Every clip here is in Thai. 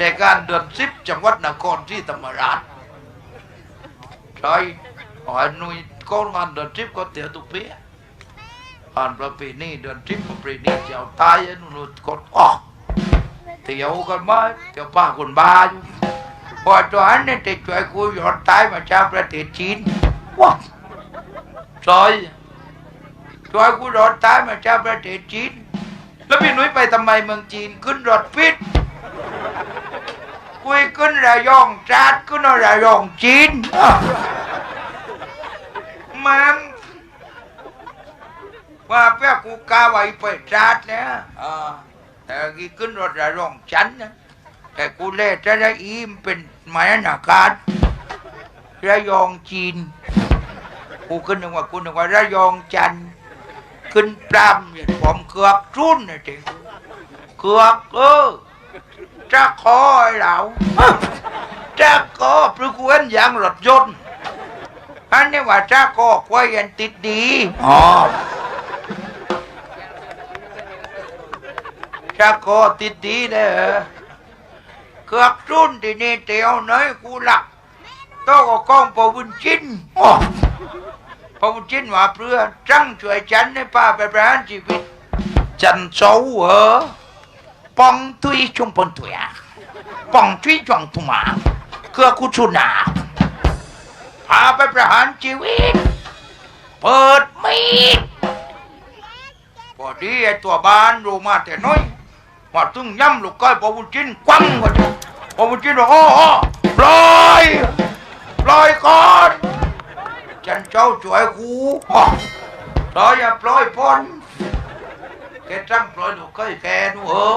รายการเดือนสิบจังหวัดนครที่ธรรมราชใช่อ๋อหนุ่ยก้อนงานเดือนสิบก็เตี๋ยวตุกเปียอ่านประเพณีเดือนสิบประเพณีเจ้าตายไอ้นุ่ยกดออกเตี๋ยวกันมาเตี๋ยวป้าคนบ้าอยู่พอตัวนั้นเนี่ยจะช่วยกูยอดตายมาจากประเทศจีนว้าใช่ช่วยกูยอดตายมาจากประเทศจีนแล้วพี่หนุ่ยไปทำไมเมืองจีนขึ้นรถฟิต ระยองจัดขึ้นระยองจีนมันว่าเพื่อกูกาไว้ไปจัดเนี่ยแต่กีขึ้นรถระยองจันนะแต่กูเล่จะได้อีมเป็นหมายนาการระยองจีนกูขึ้นนึกว่ากูนึกว่าระยองจันขึ้นปรามเนี่ยผมเกือกรุ่นนะเด็กเกือกเออจะคอยเรา จ้าก็ประกวันยางรถยนต์อันนี้ว่าจ้าก็ควายยันติดดีอ๋อจ้าก็ติดดีเลยเกือบรุ่นที่นี่เตียวน้อยกูละต้องก้องปวุนจินอ๋อพระพุทธเจ้าเพื่อจังช่วยฉันให้ป้าไปประหารชีวิตฉันเศร้าเหอปองทุยชงปนตุยปองทุยจวงตุมา กูชุนาพาไปประหารชีวิต เปิดมีดพอดีไอ้ตัวบ้านรู้มาแต่น้อยมาตึงย่ำลูกก้อยปอวุจินควังก็จะปอวุจินบอกโอ้โอ้ปล่อยปล่อยก่อนฉันเจ้าช่วยกูอ๋อปล่อยอย่าปล่อยพ้นแกจังปล่อยลูกเคยแกนู่เหรอ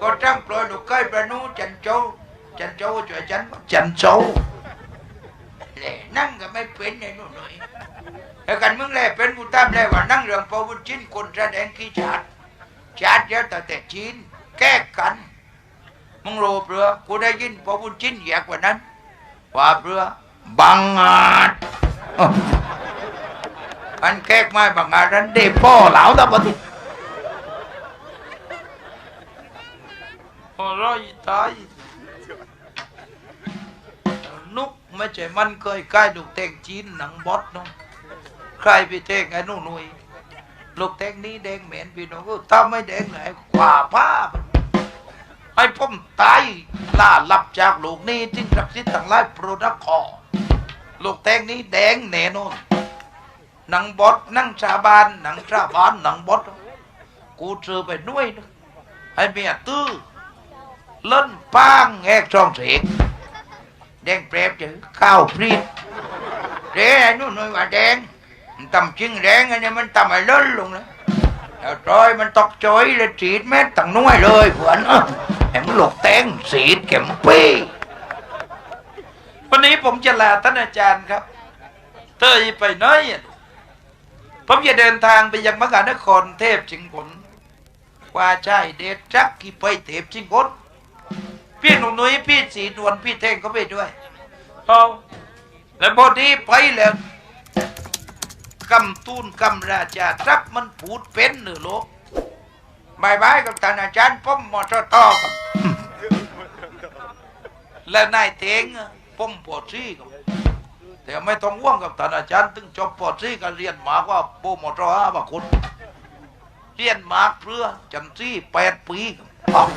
ก็จังปล่อยลูกเคยไปนู่จันโจ จันโจ้ช่วยฉันจันโจ้เนี่ยนั่งก็ไม่เป็นไอ้หนหน่อยแล้วกันมึงแลเป็นกูตามแลว่านั่งเรื่องปวุฒิจินคนแสดงขี้ชาติชาติเยอะแต่แต่จีนแก้กันมึงรู้เปล่ากูได้ยินปวุฒิจินแย่กว่านั้น ว่าเปล่าบังอาจอันแก้ไม่บังอาจนั้นเดพ่อเหล่าตะบันพอร้อยตาย นุกไม่ใช่มันเคยใกล้ลูกเตงจีนหนังบอสน้องใครไปเตงไอ้นู่นนุยลูกเตงนี้แดงเหม็นพี่น้องก็ถ้าไม่แดงไหนกว่าผ้าไอ้ผมตายล่าหลับจากลูกนี้จิ้งรักทิศต่างไล่โปรดักคอลูกเตงนี้แดงแน่นอนหนังบอสนั่งชาบานหนังชาบานหนังบอสกูเจอไปด้วยให้เมียตื้อ เล่นป้างแงกช่องเสียงแดงเปรบจือข้าวพรีดเด้ไอ้นู่นหน่อยว่าแดงมันตำจริงแดงอันนี้มันตำไอ้เล่นลงนะแล้วจอยมันตกจอยเลยฉีดแม่ตั้งน้อยเลยเพื่อนเออแหมหลกแตงสีดเข็มปีวันนี้ผมจะลาท่านอาจารย์ครับ เธอไปไหนอะผมจะเดินทางไปยังมหานครเทพจิงผลว่าใช่เดชจักกี่ไปเทพจิงผล พี่หนุ่มนุ้ยพี่สีนวลพี่เท่งก็ไปด้วยเอาแล้วพอดีไปแล้วกำตูนกำราชาทรัพย์มันผูดเป็นหรือโลกบายบายกับท่านอาจารย์ป้อมมอตตอกับแล้วนายเทงป้อมปอดซี่กับแต่ไม่ต้องว่วงกับท่านอาจารย์ถึงจบปอซี่ก็เรียนมากว่าโปรโมทรอาบางคนเรียนมากเพื่อจันซี่แปดปีครับ